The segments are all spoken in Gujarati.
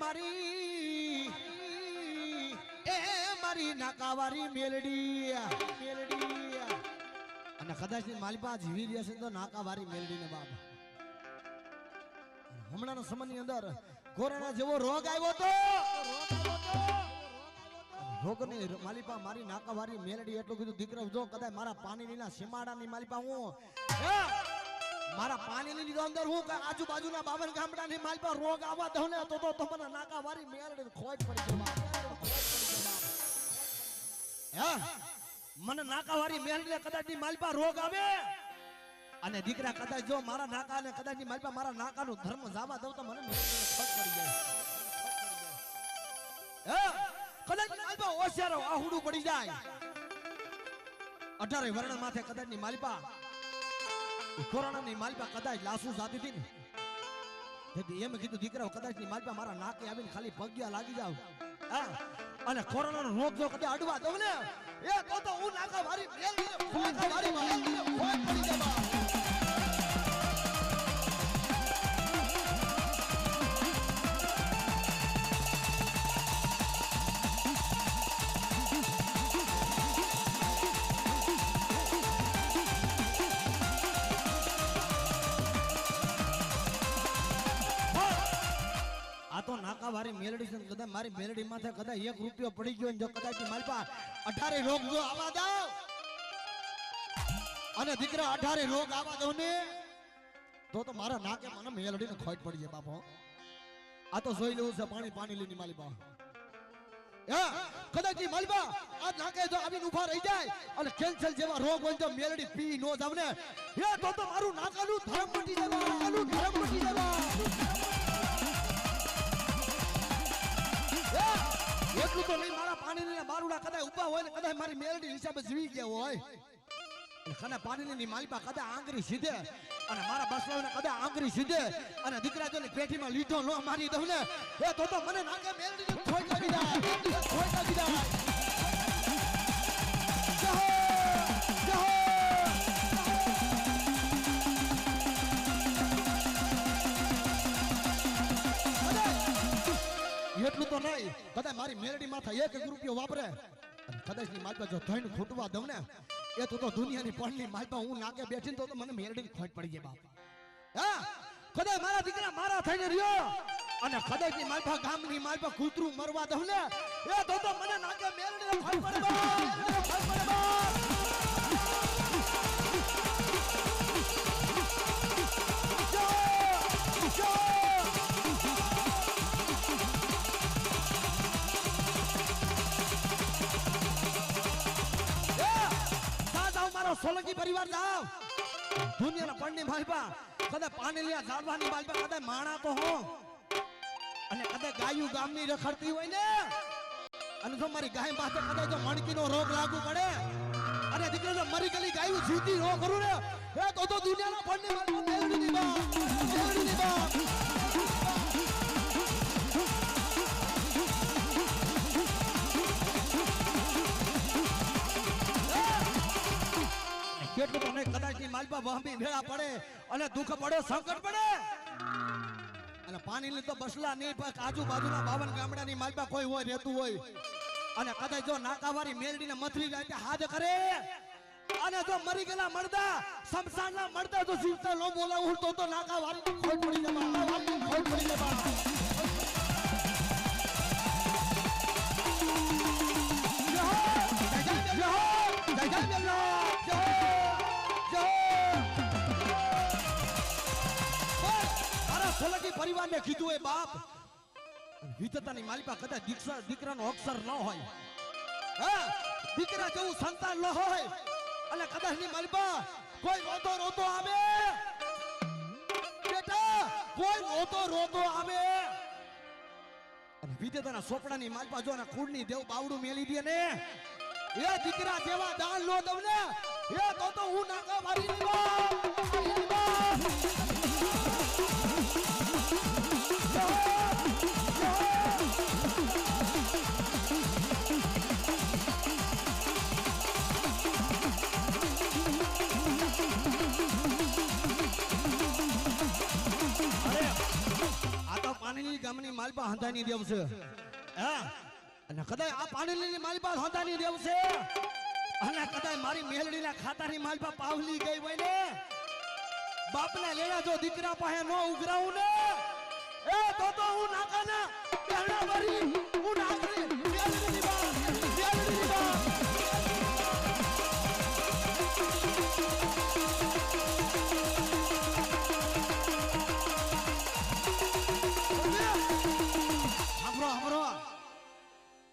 મારી, એ મારી નાકાવારી મેલડી મેલડી અને કદાચની માલિપા જીવી રહ્યા છે તો નાકાવારી મેલડી ને બાપ હમણાંના સમયની અંદર કોરોના જેવો રોગ આવ્યો તો, રોગની માલિપા મારી નાકાવારી મેલડી એટલું કીધું, દીકરો, જો કદાચ મારા પાણીના સીમાડાની માલિપા હે? મારા પાણીની લીધો અંદર હું આજુબાજુના બાવન ગામડાની પર રોગ આવવા દઉં ને, તો તો તમને નાકાવારી મેલડી ખોટ પડી હે? મને નાકાવારી મેલડી કદાચની માલિપા રોગ આવે? અને દીકરા કદાચ જો મારા નાકા ને કદાચની માલિપા મારા નાકાનું ધર્મ જાવા દઉં તો મને ખોટ પડી જાય. હે? કદાચ પર ઓશિયારો આહુડું પડી જાય. અઢારે વર્ણ માથે કદાચની માલિપા કોરોના ની માલિપા કદાચ લાસુ જાતી હતી ને. એમ કીધું દીકરા કદાચની માલપા મારા નાકે આવીને ખાલી પગ્યા લાગી જાવ. અને કોરોના નો રોગ જો કદાચ અડવા દઉં ને, એ તો તો હું નાકા મારી નાકા મારી ખોટ પડી જાય મેલડી ને મારી મેલડી માથે કદાચ એક રૂપિયો પડી ગયો જો કદાચ મારી અઢારે રોગ જો આવા દઉં અને દીકરા, અઢારે રોગ આવા દઉં ને. તો તો મારા નાકે મને મેલડી ને ખોટ પડી જાય બાપો. આ તો જોઈ લેવું છે, પાણી પાણી લીની પાસે. હે કદાચ માલબા આ નાકે ઊભા રહી જાય અને કેન્સર જેવા રોગ હોય તો મેલડી પી નો જાવ તો મારું નાકાનું ધર્મ મટી જવા. તો લઈ મારા પાણીની બારુડા કદાચ ઊભા હોય ને કદાચ મારી મેલડી હિસાબે જીવી ગયા હોય. કદાચ પાણીની માલિપા કદાચ આંગરી સીધે અને મારા બસલાઓને કદાચ આંગરી સીધે અને દીકરા જો પેટીમાં લીધો નો મારી દઉં ને. એ તો મને નાકે મેલડી ખોઈ લાગી જાય ખોઈ જાય જય તો નહીં. કદાચ મારી મેલડી માથા એક એક રૂપિયો વાપરે. કદાચની માલપા જો થઈને ખૂટવા દઉં ને, એ તો તો દુનિયાની પડની માલપા હું નાકે બેઠીને તો મને મેલડી ખોટ પડી જાય બાપ. હા? કદાચ મારા દીકરા મારા થઈને રહ્યો અને કદાચની માલપા ગામની માલપા કૂતરું મરવા દઉં ને, એ તો તો મને નાકે મેલડી ખોટ પડી બાપ સોલંકી પરિવાર જાઓ. દુનિયાના પણની માલપા પાણી પાણીલિયા ઝાડવાની માલપા કદાચ માણા તો હો અને કદાચ ગાયું ગામની રખડતી હોય ને. અને જો મારી ગાય પાસે કદાચ જો મણકીનો રોગ લાગુ પડે, અને દીકરો જો મરી ગલી ગાયું જીતી રો કરું ને, એ તો તો દુનિયાના પણની માલપા મેળવી દીવા મેળવી દીધા તો નહીં કદાચની માલપા વહમી ભેળા પડે અને દુઃખ પડે, સંકટ પડે. અને પાણી ની તો બસલા નહીં, પણ આજુબાજુના બાવન ગામડાની માલપા કોઈ હોય, રહેતું હોય. અને કદાચ જો નાકાવારી મેલડીને મથરી જાય હાથ કરે અને જો મરી ગયેલા મળતા શમશાનના મળતા જો જીવતા ન બોલાવું તો નાકાવારી ખોટ પડી જવા ખોટ પડી જવા. પરિવારને કીધું, એ બાપ, વિધતાની માલિકા કદાચ દીક્ષા દીકરાનો અક્ષર ન હોય. દીકરા જેવું સંતાન ન હોય. અને કદાચની માલિકા કોઈ રોતો રોતો આવે. બેટા, કોઈ રોતો રોતો આવે. અને વિધેતાના સોપડાની માલિકા જો કુળની દેવ બાવડું મેલી દે ને, એ દીકરા જેવા દાન લો તમને. એ તો તો હું નાકા મારી દીવા પાણીની માલપા હાંધાની દેવ છે. હા, અને કદાચ આ પાણીલીની માલપા હાંધાની દેવ છે. અને કદાચ મારી મેલડીના ખાતાની માલપા પાવલી ગઈ હોય ને બાપના લેણા જો દીકરા પાસે નો ઉઘરાવું ને, એ તો તો હું નાકાના ગહણા ભરી, હું નાકરી મેલડીની બા મેલડીની બા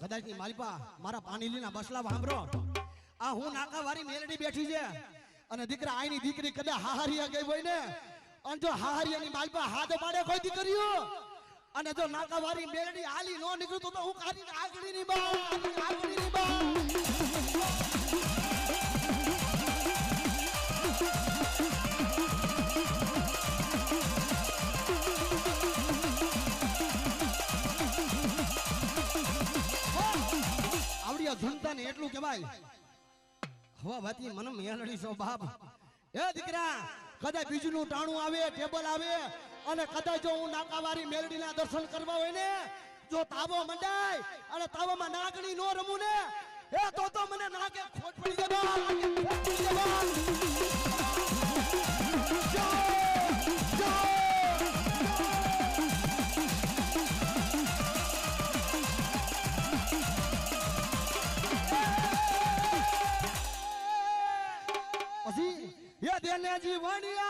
કદાચની માલિપા મારા પાણીલીના બસલા સાંભળો આ હું નાકાવાળી મેલડી બેઠી છે. અને દીકરા આઈની દીકરી કદાચ હાહારિયા ગઈ હોય ને, અને જો હાહારિયાની માલપા હાથ પાડે કોઈ દીકરીઓ, અને જો નાકાવારી મેળડી હાલી નો નીકળતું તો હું કાઢીને આગળની બા આગળની બા ઝૂમતા એટલું કહેવાય હવા વાતી મેલડી છો બાપ. એ દીકરા, કદાચ બીજું ટાણું આવે, ટેબલ આવે, અને કદાચ જો હું નાકાવાળી મેલડીના દર્શન કરવા હોય ને, જો તાવો મંડાય, અને તાવામાં નાગણી નો રમું ને, એ તો તો મને નાકે ખોટ પડી જાય દેને જીવણિયા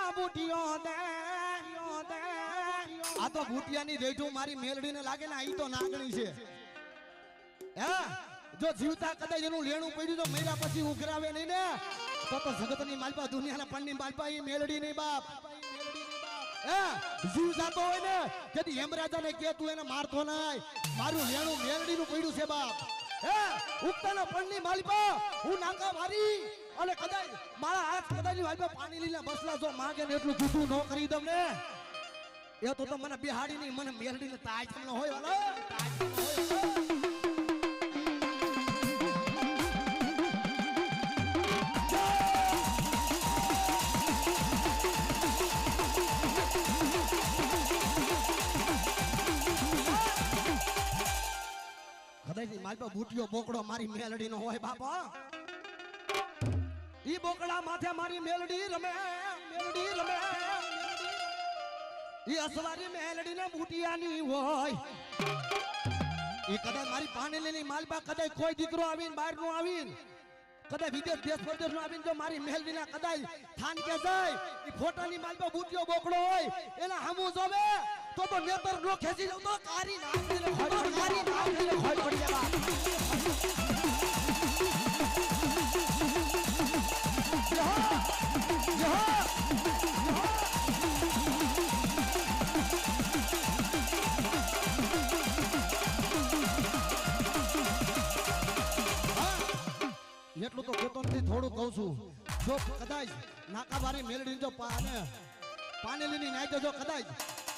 આ તો બુટિયાની રેઠું મારી મેલડીને લાગે ને આ તો નાગણી છે. જો જીવતા કદાચ એનું લેણું પડ્યું તો મહિલા પછી ઉઘરાવે નહીં ને? તો તો જગતની માલપા, દુનિયાના પણની માલપા એ મેલડી નહીં બાપ. હે? જીવ જાતો હોય ને તેથી હેમરાજાને કે તું એને મારતો નાય. મારું લેણું મેલડીનું પડ્યું છે બાપ. હે? ઉગતાના પણની માલપા, હું નાકા મારી. અને કદાચ મારા હાથ કદાચ માલપા પાણી લઈને બસલા જો માગે ને એટલું જૂઠું ન કરી દમ ને. એ તો તો મને બિહાડી નહીં મને મેલડી ને તાજ તમને હોય, ઓલો. મારી પાસે બુટિયો, બોકડો મારી મેલડી નો હોય બાપા ઈ બોકડા માથે મારી મેલડી રમે મેલડી રમે. ઈ અસવારી મેલડી ને બુટિયાની હોય. ઈ કદાચ મારી પાણીની માલબા કદાચ કોઈ દીકરો આવીને નું આવીને, કદાચ વિદેશ, દેશ પરદેશ નો આવીને જો મારી મેલડી ના કદાચ થાન કે જાય, ઈ ફોટાની માલબા બુટિયો બોકડો હોય, એના હમુ જોવે, તો તો નેતર નો ખેંચી લઉં તો કારી નામ લે, ખોઈ પડી. કારી તો કહેતો થોડું કહું છું. જો કદાચ નાકાબારી મેલડી જો પાને પાનેલીની નાઈતે જો કદાચ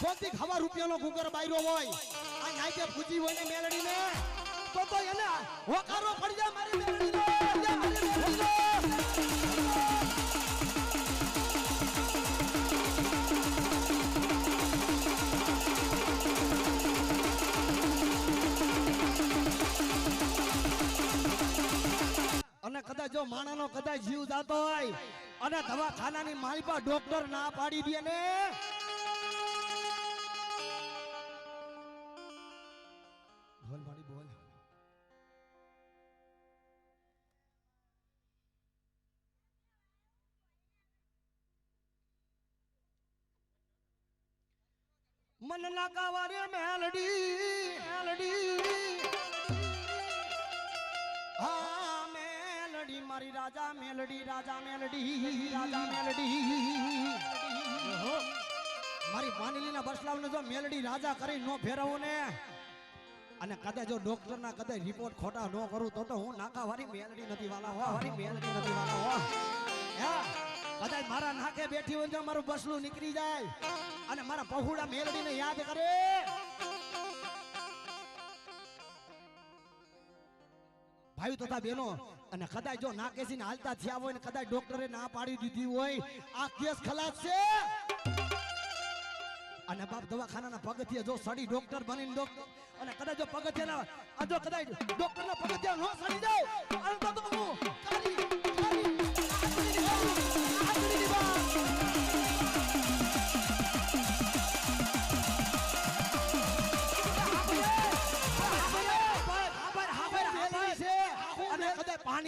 સોથી ખબર રૂપિયાનો કુકર બાયરો હોય, આ નાઈતે પૂજી હોય ને મેલડીને તો તો એને હોકારો પડી જાય મારી મેલડીનો કદાચ જો માણાનો કદાચ જીવ જાતો હોય અને દવાખાનાની મારી પર ડોક્ટર ના પાડી દે ને. બોલ મારી બોલ. મન ના કાવારે મેલડી મેલડી. હા. મેલડી, મારી રાજા મેલડી રાજા મેલડી રાજા મેલડી. મારી પાણીલીના બસલાવને જો મેલડી રાજા કરી નો ફેરવો ને, અને કદાચ જો ડોક્ટર ના કદાચ રિપોર્ટ ખોટા ન કરું તો તો હું નાકા વાળી મેલડી નથી વાલા હો વાળી મેલડી નથી વાલા, હા. કદાચ મારા નાકે બેઠી હોય તો મારું બસલું નીકળી જાય. અને મારા પહુડા મેલડીને યાદ કરે. ભાઈ તથા બેનો અને કદાચ જો નાકેસી હાલતા થયા હોય ને કદાચ ડોક્ટરે ના પાડી દીધી હોય, આ કેસ ખલાસ છે. અને બાપ દવાખાનાના પગથિયા જો સડી ડોક્ટર બનીને ડોક્ટર અને કદાચ જો પગથિયાના આ જો કદાચ ડોક્ટરના પગથિયા ન સડી હું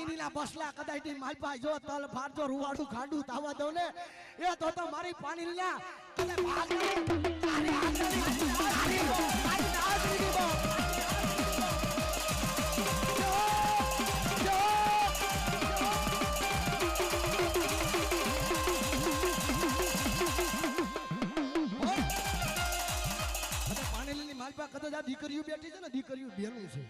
કદાચ પાણીની ના બસલા કદાચ મારી જો તલ ફારજો રૂવાડું ખાડું તાવા દો ને એ તો તો મારી પાણીની ના કદાચ ભાગ નહીં. તારી આગળની- તારી- તારી આગળની બહુ. જો, જો. ઓય. કદાચ પાણીની મારી પાસે કદાચ આ દીકરીઓ બેઠી છે ને દીકરીઓ બેનું છે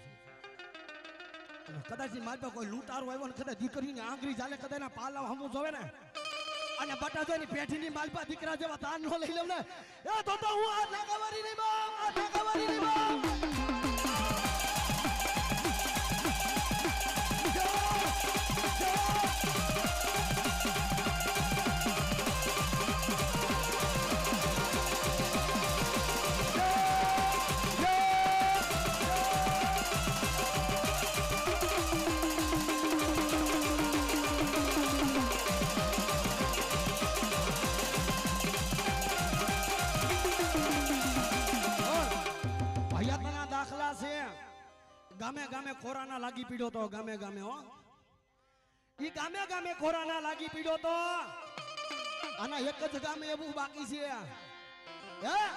કદાચ મારી પાસે કોઈ લૂંટારો આવ્યો ને કદાચ દીકરીની આંગળી ચાલે, કદાચ એના પાલા હમું જોવે ને. અને બટા જોઈ પેઠી ની માલપા દીકરા જેવા તાન નો લઈ લઉં ને એ તો હું આ નાગાવારી નહીં બા, આ નાગાવારી નહીં બાપ ગામે લાગી પીડ્યો તો ગામે ગામે, હો. ઈ ગામે ગામે ખોરાના લાગી પીડ્યો તો. આના એક જ ગામે એવું બાકી છે. હે?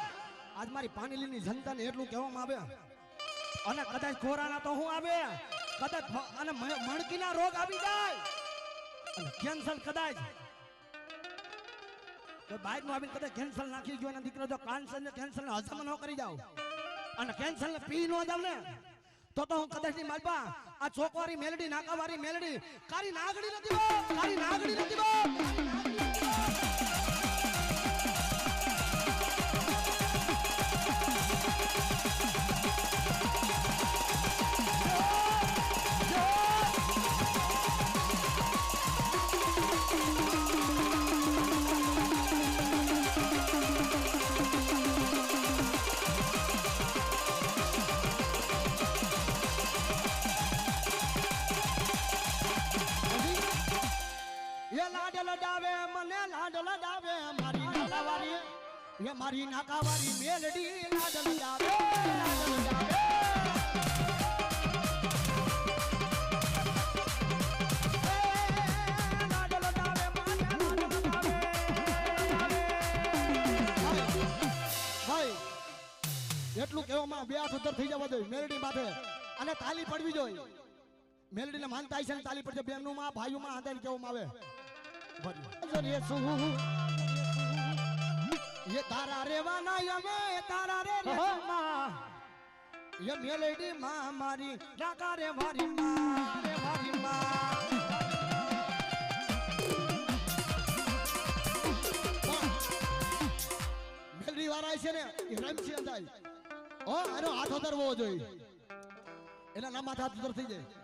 આજ મારી પાનીલીની જનતાને એટલું કહેવામાં આવે. અને કદાચ ખોરાના તો હું આવે. કદાચ અને મ- મણકીના રોગ આવી જાય. અને કેન્સર કદાચ. તો બાઈકનું આવીને કદાચ કેન્સર નાખી ગયો અને દીકરો તો કાન્સર ને કેન્સર ને હજમ ન કરી જાવ. અને કેન્સર ને પી ન જાવ ને. તો તો હું કદાચની માલપા, આ ચોકવારી મેલડી નાકાવારી મેલડી, કારી નાગડી નથી કારી નાગડી નથી એ મારી નાકાવારી મેલડી લાડ જાવે લડાવે. ભાઈ એટલું કહેવામાં બે હાથ ઉધર થઈ જવા જોઈએ મેલડી માથે. અને તાલી પડવી જોઈએ. મેલડીને માનતા છે ને તાલી પડશે. બેનનું માં ભાઈઓ માં આદાન કહેવામાં આવે. એ તારા રેવાના અમે તારા રે માં એ મેલેડી માં મારી ડાકા રે મારી માં રે મારી માં. મેલડી વારાય છે ને એ રમશે અંદાજ. ઓ એનો હાથ ઉતરવો જોઈએ. એના નામ હાથ ઉતર થઈ જાય.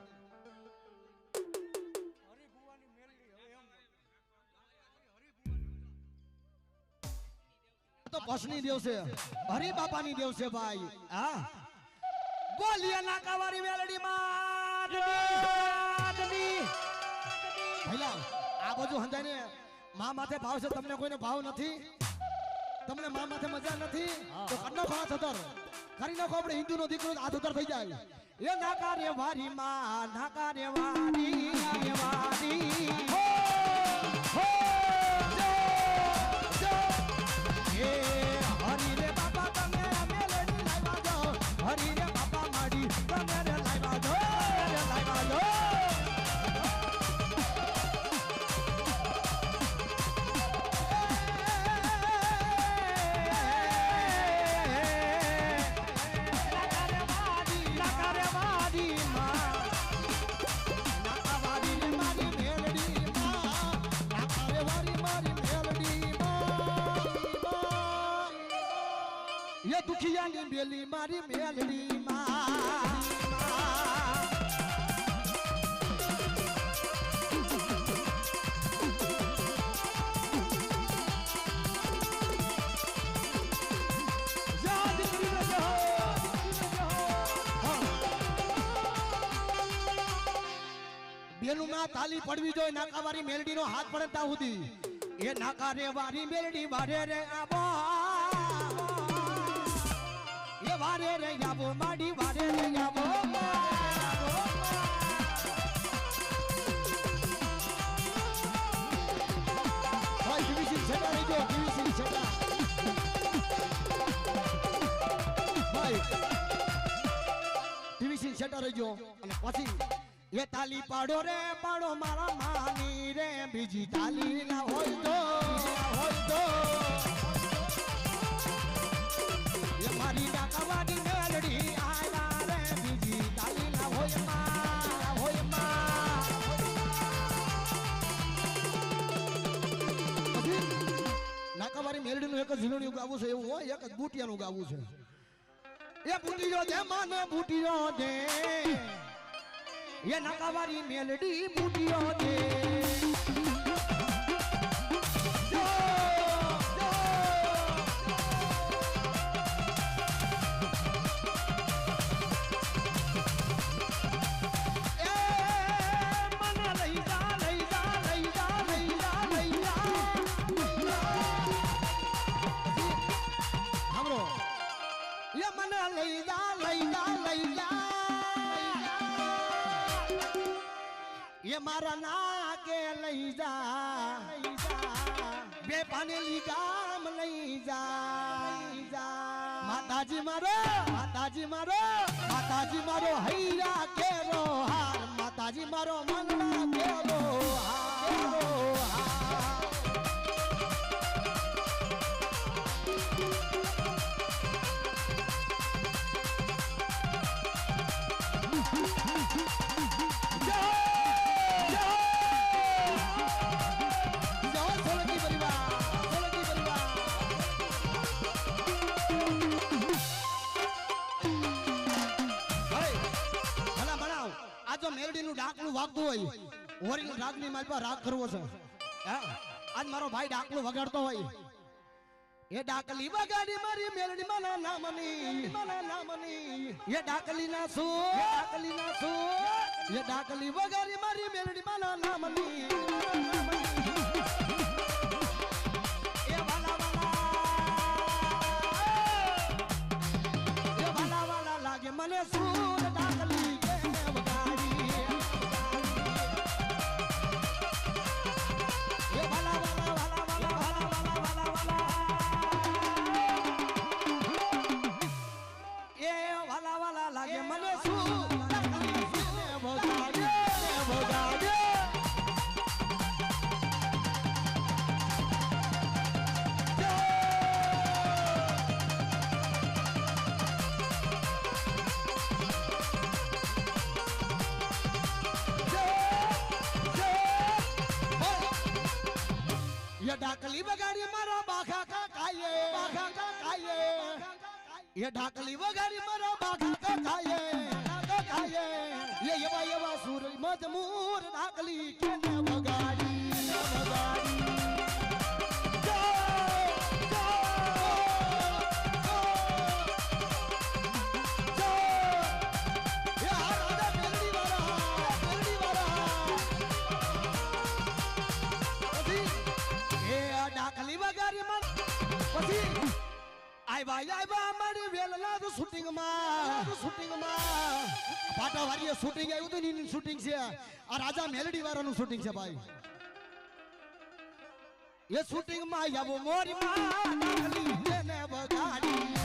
તો પસની દેવ છે? હરી બાપાની દેવ છે ભાઈ. હા. બોલીએ નાકાવારી મેલડી માદની ભઈલા, આ બધું ને મા માથે ભાવ છે, તમને કોઈને ભાવ નથી? તમને મા માથે મજા નથી? તો કડનો ભાવ ઉતર કરી નાખો આપણે હિન્દુ નો દીકરો હાથ ઉતર થઈ જાય. એ નાકા રે વારી માં નાકા રે વારી વારી. દુખિયાની બેલી મારી મેલડી માં બેનું તાલી પડવી જોઈએ નાકાવારી મેલડી નો હાથ પડતા સુધી એ નાકા રે વારી મેલડી વારે રે આબા વારે રે આવો, માડી વારે રે આવો છેટા રહેજો અને પછી એ તાલી પાડો રે, પાડો મારા માની રે, બીજી તાલી ના હોય તો હોય તો. મારી ડાકાવાડી મેલડી આયા એક જ ગાવું છે, એવું હોય, એક જ બુટિયાનું ગાવું છે. એ બુટીયો દે, માને બુટીયો એ નાકાવાળી મેલડી બુટીયો દે. મારા નાકે લઈ જા. બે પાનેલી ગામ લઈ જા. માતાજી મારો માતાજી મારો માતાજી મારો હૈરા કેરો હાર. માતાજી મારો મંગળા કેરો વાગતું હોય. ઓરિજિનલ રાગની મારી પાસે રાગ કરવો છે. આજ મારો ભાઈ ડાકલું વગાડતો હોય. એ ડાકલી વગાડી મારી મેલડી માના નામની. માના નામની એ ડાકલી ના શું? ડાકલી ના સુ એ ડાકલી વગાડી મારી મેલડી માના નામની. મને સૂર એ ઢાકલી બગાડી મારા બાખા કાકાએ. બાખા કાકાએ. એ ઢાકલી વગાડી મારા બાખા કાકાએ. કાકાએ. એ એવા એવા સૂરજ મજમૂર ઢાકલી કે આયવા આયવા અમારી શૂટિંગ વારીએ આવ્યું હતું ને શૂટિંગ છે. આ રાજા મેલડી વાળાનું શૂટિંગ છે ભાઈ. એ શૂટિંગમાં મોરી માં ડાકલી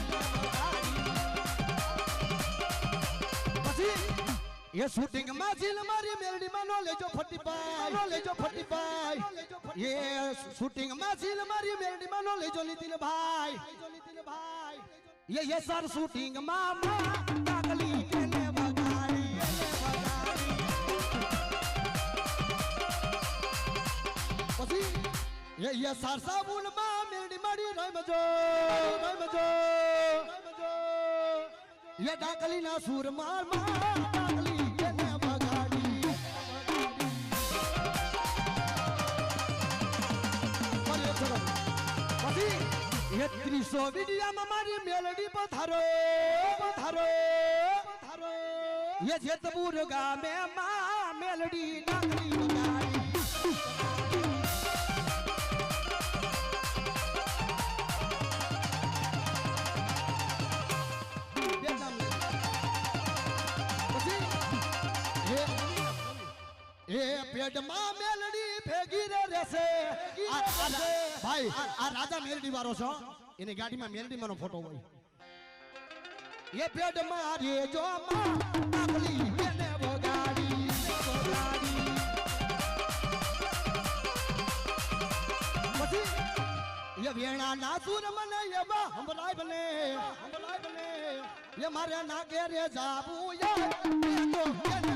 એ શૂટિંગમાં જીલ મારી મેલડી માં નો લેજો ફટીભાઈ નો લેજો ફટીભાઈ એ શૂટિંગમાં જીલ મારી મેલડી માં નો લેજો નીતિન ભાઈ. એ એ સર શૂટિંગમાં માં ડાકલી કેને વગાડી. એને વગાડી પછી એ એ સર સાબુનમાં મેલડી મારી રમજો રમજો એ ડાકલી ના સુર મારમાં ડાકલી એ મારી મેલડી પથારો પથારો પથારો. એ જેતપુર ગામે માં મેલડી હે એ પેટમાં મેલડી ભેગી રે રહેશે. આ- આ રા- ભાઈ, આ રાજા મેલડી વાળો છો. એની ગાડીમાં મેલડી મારો ફોટો હોય. એ પેડ મારે જો માં નાગલી એને વગાડી વગાડી. પછી એ વેણા ના સુર મને એવા હંભળાય બને હંભળાય બને એ મારે નાગે રે જાવું એ